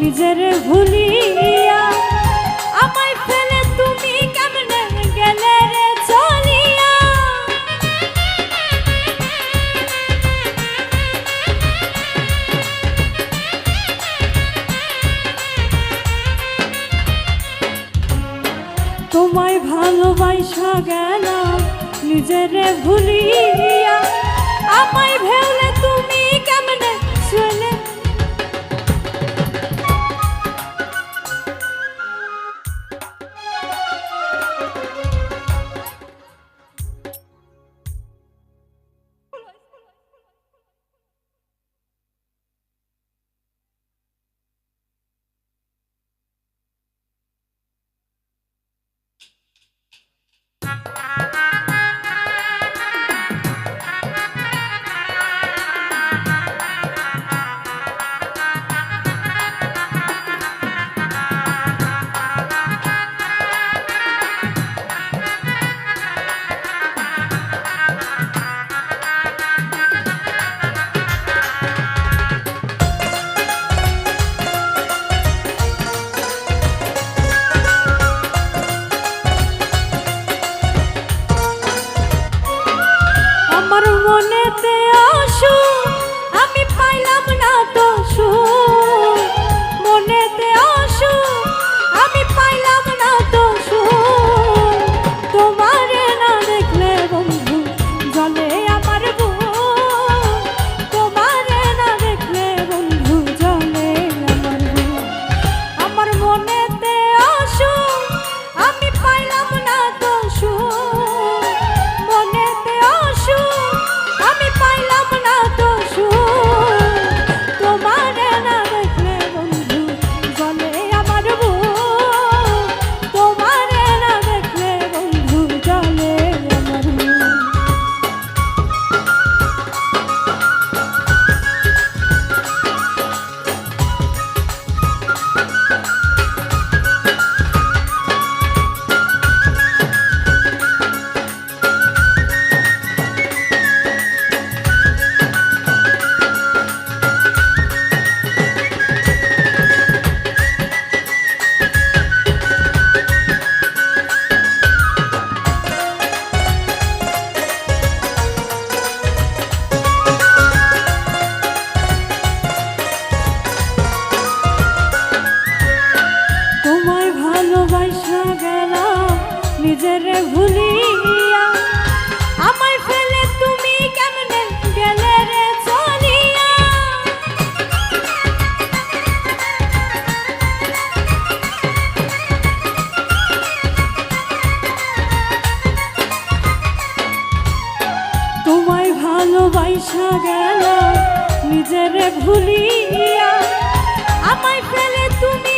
নিজের ভুলিয়া। আমায় ফেলে তুমি কেমনে গেলে রে চলিয়া তোমায় ভালোবাসা গেলাম নিজের ভুলিয়া। আমায় আসা গেল নিজের ভুলিয়া আমায় ফেলে তুমি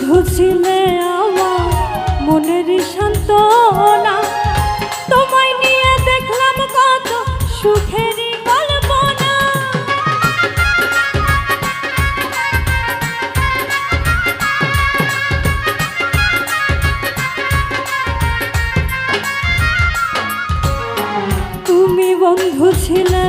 বন্ধু ছিলে আমার মনের সান্ত্বনা। তোমায় নিয়ে দেখলাম কত সুখের তুমি বন্ধু ছিলে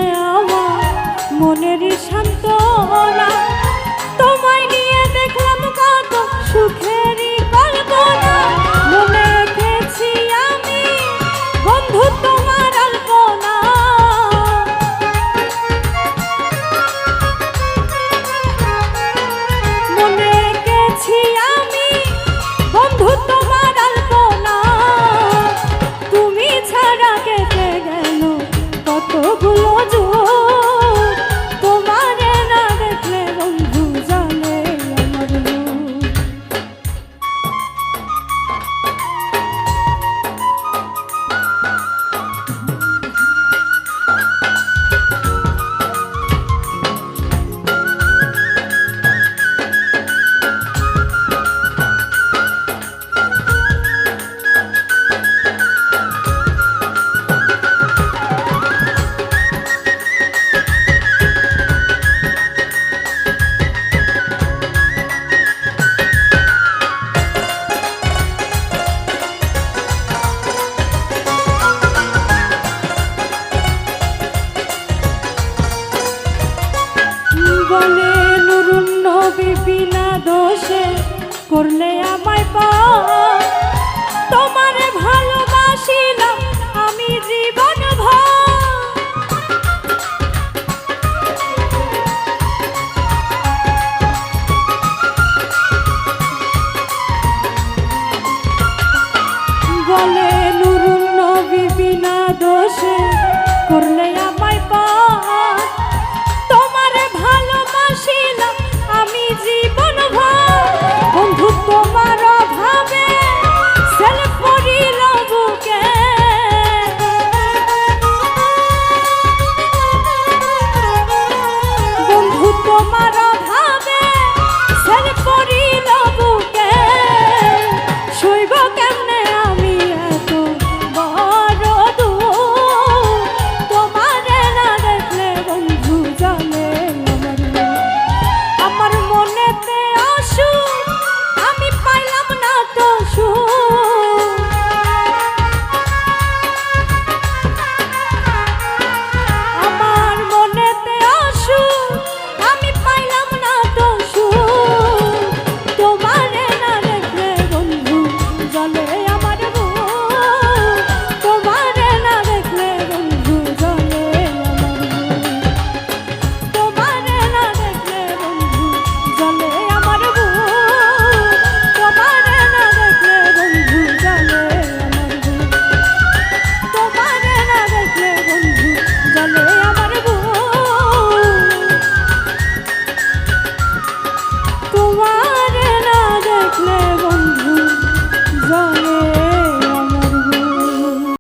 বলে নুরুন নবী বিনা দোষে করলে আমায় পা। তোমারে ভালোবাসি না